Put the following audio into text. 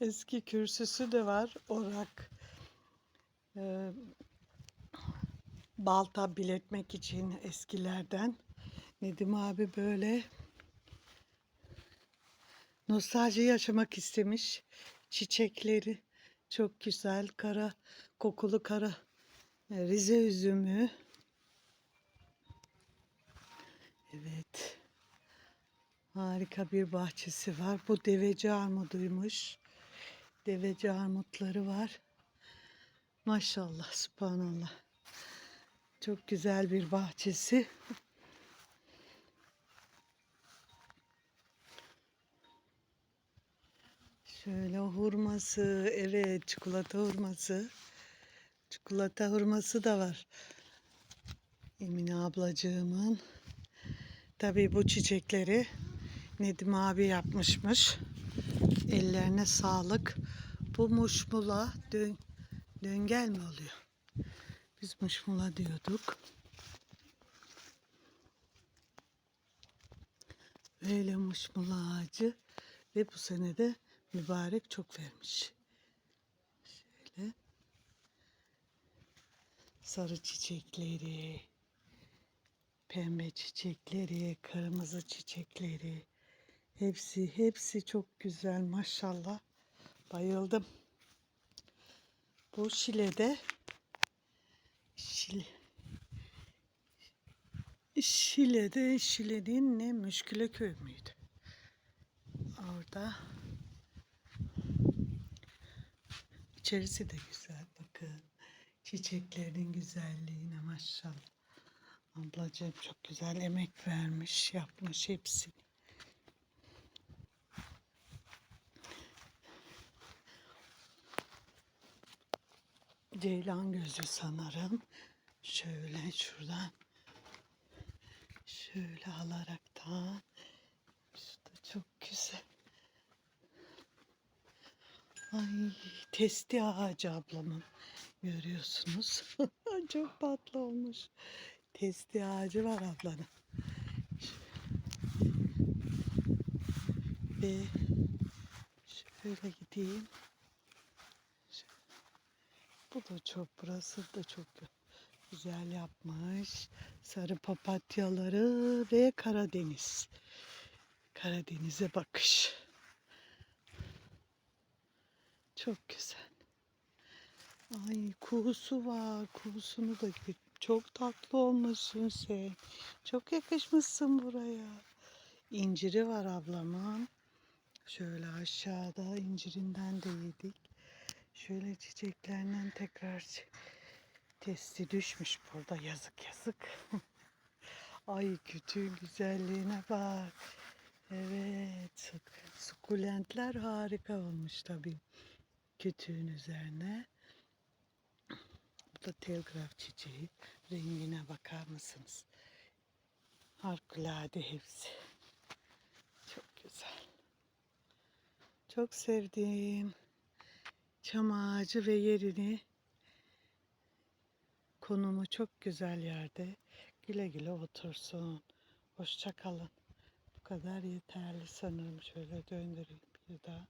Eski kürsüsü de var. Orak. Ee, balta biletmek için eskilerden. Nedim abi böyle nostalji yaşamak istemiş. Çiçekleri çok güzel. Kara kokulu kara e, Rize üzümü. Evet. Harika bir bahçesi var. Bu deveci armuduymuş. Deveci armutları var. Maşallah, subhanallah. Çok güzel bir bahçesi. Şöyle hurması, evet çikolata hurması. Çikolata hurması da var. Emine ablacığımın. Tabii bu çiçekleri Nedim abi yapmışmış. Ellerine sağlık. Bu muşmula dön, döngel mi oluyor? Biz muşmula diyorduk. Böyle muşmula ağacı ve bu sene de mübarek çok vermiş. Şöyle sarı çiçekleri, pembe çiçekleri, kırmızı çiçekleri. Hepsi hepsi çok güzel maşallah. Bayıldım. Bu Şile'de Şile Şile'de Şile'nin ne Müşküle köy müydü? Orada içerisi de güzel bakın. Çiçeklerin güzelliğine maşallah. Ablacığım çok güzel emek vermiş, yapmış hepsini. Ceylan gözü sanırım. Şöyle şuradan şöyle alaraktan şu da çok güzel. Ay testi ağacı ablamın görüyorsunuz. çok tatlı olmuş. Testi ağacı var ablanın. Ve şöyle gideyim. Bu da çok, burası da çok güzel yapmış. Sarı papatyaları ve Karadeniz. Karadeniz'e bakış. Çok güzel. Ay kuğusu var. Kuğusunu da çok tatlı olmuşsun sen. Çok yakışmışsın buraya. İnciri var ablamın. Şöyle aşağıda incirinden de yedik. Şöyle çiçeklerinden tekrar testi düşmüş burada yazık yazık. Ay kütüğün güzelliğine bak. Evet suk- sukulentler harika olmuş tabii kütüğün üzerine. Bu da telgraf çiçeği. Rengine bakar mısınız? Harikulade hepsi. Çok güzel. Çok sevdim çam ağacı ve yerini konumu çok güzel yerde. Güle güle otursun. Hoşça kalın. Bu kadar yeterli sanırım. Şöyle döndüreyim bir daha.